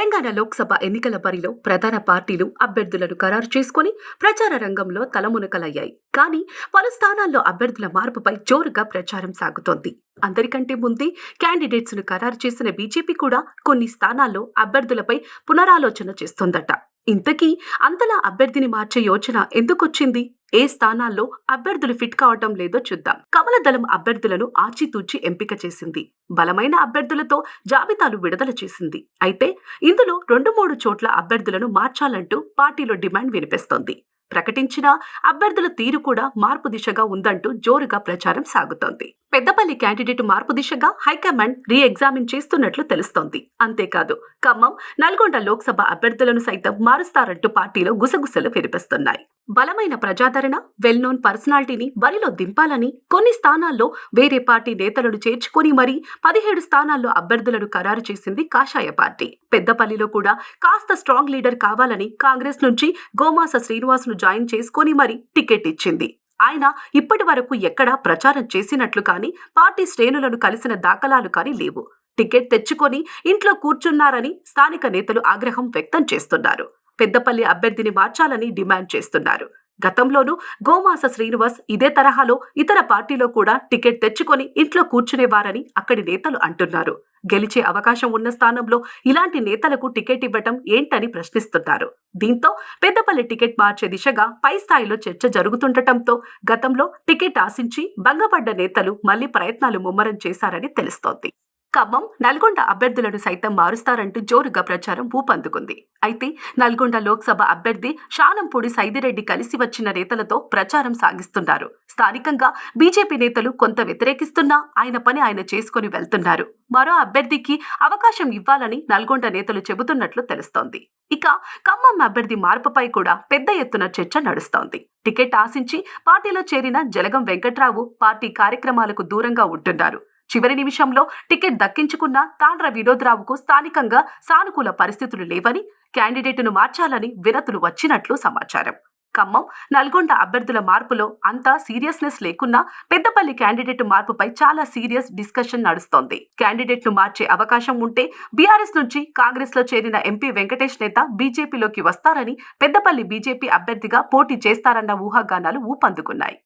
తెలంగాణ లోక్సభ ఎన్నికల బరిలో ప్రధాన పార్టీలు అభ్యర్థులను ఖరారు చేసుకుని ప్రచార రంగంలో తలమునకలయ్యాయి. కానీ పలు స్థానాల్లో అభ్యర్థుల మార్పుపై జోరుగా ప్రచారం సాగుతోంది. అందరికంటే ముందే క్యాండిడేట్స్ను ఖరారు చేసిన బీజేపీ కూడా కొన్ని స్థానాల్లో అభ్యర్థులపై పునరాలోచన చేస్తోందట. ఇంతకీ అంతలా అభ్యర్థిని మార్చే యోచన ఎందుకొచ్చింది? ఏ స్థానాల్లో అభ్యర్థులు ఫిట్ కావటం లేదో చూద్దాం. కమల దళం అభ్యర్థులను ఆచితూచి ఎంపిక చేసింది. బలమైన అభ్యర్థులతో జాబితాలు విడుదల చేసింది. అయితే ఇందులో రెండు మూడు చోట్ల అభ్యర్థులను మార్చాలంటూ పార్టీలో డిమాండ్ వినిపిస్తోంది. ప్రకటించిన అభ్యర్థుల తీరు కూడా మార్పు దిశగా ఉందంటూ జోరుగా ప్రచారం సాగుతోంది. పెద్దపల్లి క్యాండిడేట్ మార్పు దిశగా హైకమాండ్ రీ ఎగ్జామిన్ చేస్తున్నట్లు తెలుస్తోంది. అంతేకాదు ఖమ్మం నల్గొండ లోక్సభ అభ్యర్థులను సైతం మారుస్తారంటూ పార్టీలో గుసగుసలు వినిపిస్తున్నాయి. బలమైన ప్రజాదరణ వెల్ నోన్ పర్సనాలిటీని బరిలో దింపాలని కొన్ని స్థానాల్లో వేరే పార్టీ నేతలను చేర్చుకొని మరీ పదిహేడు స్థానాల్లో అభ్యర్థులను ఖరారు చేసింది కాషాయ పార్టీ. పెద్దపల్లిలో కూడా కాస్త స్ట్రాంగ్ లీడర్ కావాలని కాంగ్రెస్ నుంచి గోమాస శ్రీనివాస్ను జాయిన్ చేసుకొని మరీ టికెట్ ఇచ్చింది. ఆయన ఇప్పటి వరకు ఎక్కడా ప్రచారం చేసినట్లు కానీ పార్టీ శ్రేణులను కలిసిన దాఖలాలు కానీ లేవు. టికెట్ తెచ్చుకొని ఇంట్లో కూర్చున్నారని స్థానిక నేతలు ఆగ్రహం వ్యక్తం చేస్తున్నారు. పెద్దపల్లి అభ్యర్థిని మార్చాలని డిమాండ్ చేస్తున్నారు. గతంలోనూ గోమాస శ్రీనివాస్ ఇదే తరహాలో ఇతర పార్టీలో కూడా టికెట్ తెచ్చుకొని ఇంట్లో కూర్చునేవారని అక్కడి నేతలు అంటున్నారు. గెలిచే అవకాశం ఉన్న స్థానంలో ఇలాంటి నేతలకు టికెట్ ఇవ్వటం ఏంటని ప్రశ్నిస్తున్నారు. దీంతో పెద్దపల్లి టికెట్ మార్చే దిశగా పై స్థాయిలో చర్చ జరుగుతుండటంతో గతంలో టికెట్ ఆశించి భంగపడ్డ నేతలు మళ్ళీ ప్రయత్నాలు ముమ్మరం చేశారని తెలుస్తోంది. ఖమ్మం నల్గొండ అభ్యర్థులను సైతం మారుస్తారంటూ జోరుగా ప్రచారం ఊపందుకుంది. అయితే నల్గొండ లోక్సభ అభ్యర్థి శానంపూడి సైదిరెడ్డి కలిసి వచ్చిన నేతలతో ప్రచారం సాగిస్తున్నారు. స్థానికంగా బీజేపీ నేతలు కొంత వ్యతిరేకిస్తున్నా ఆయన పని ఆయన చేసుకుని వెళ్తున్నారు. మరో అభ్యర్థికి అవకాశం ఇవ్వాలని నల్గొండ నేతలు చెబుతున్నట్లు తెలుస్తోంది. ఇక ఖమ్మం అభ్యర్థి మార్పుపై కూడా పెద్ద ఎత్తున చర్చ నడుస్తోంది. టికెట్ ఆశించి పార్టీలో చేరిన జలగం వెంకట్రావు పార్టీ కార్యక్రమాలకు దూరంగా ఉంటున్నారు. చివరి నిమిషంలో టికెట్ దక్కించుకున్న తాండ్ర వినోద్రావుకు స్థానికంగా సానుకూల పరిస్థితులు లేవని క్యాండిడేటును మార్చాలని విరతులు వచ్చినట్లు సమాచారం. ఖమ్మం నల్గొండ అభ్యర్థుల మార్పులో అంతా సీరియస్నెస్ లేకున్నా పెద్దపల్లి క్యాండిడేట్ మార్పుపై చాలా సీరియస్ డిస్కషన్ నడుస్తోంది. క్యాండిడేట్ను మార్చే అవకాశం ఉంటే బీఆర్ఎస్ నుంచి కాంగ్రెస్లో చేరిన ఎంపీ వెంకటేష్ నేత బీజేపీలోకి వస్తారని పెద్దపల్లి బీజేపీ అభ్యర్థిగా పోటీ చేస్తారన్న ఊహాగానాలు ఊపందుకున్నాయి.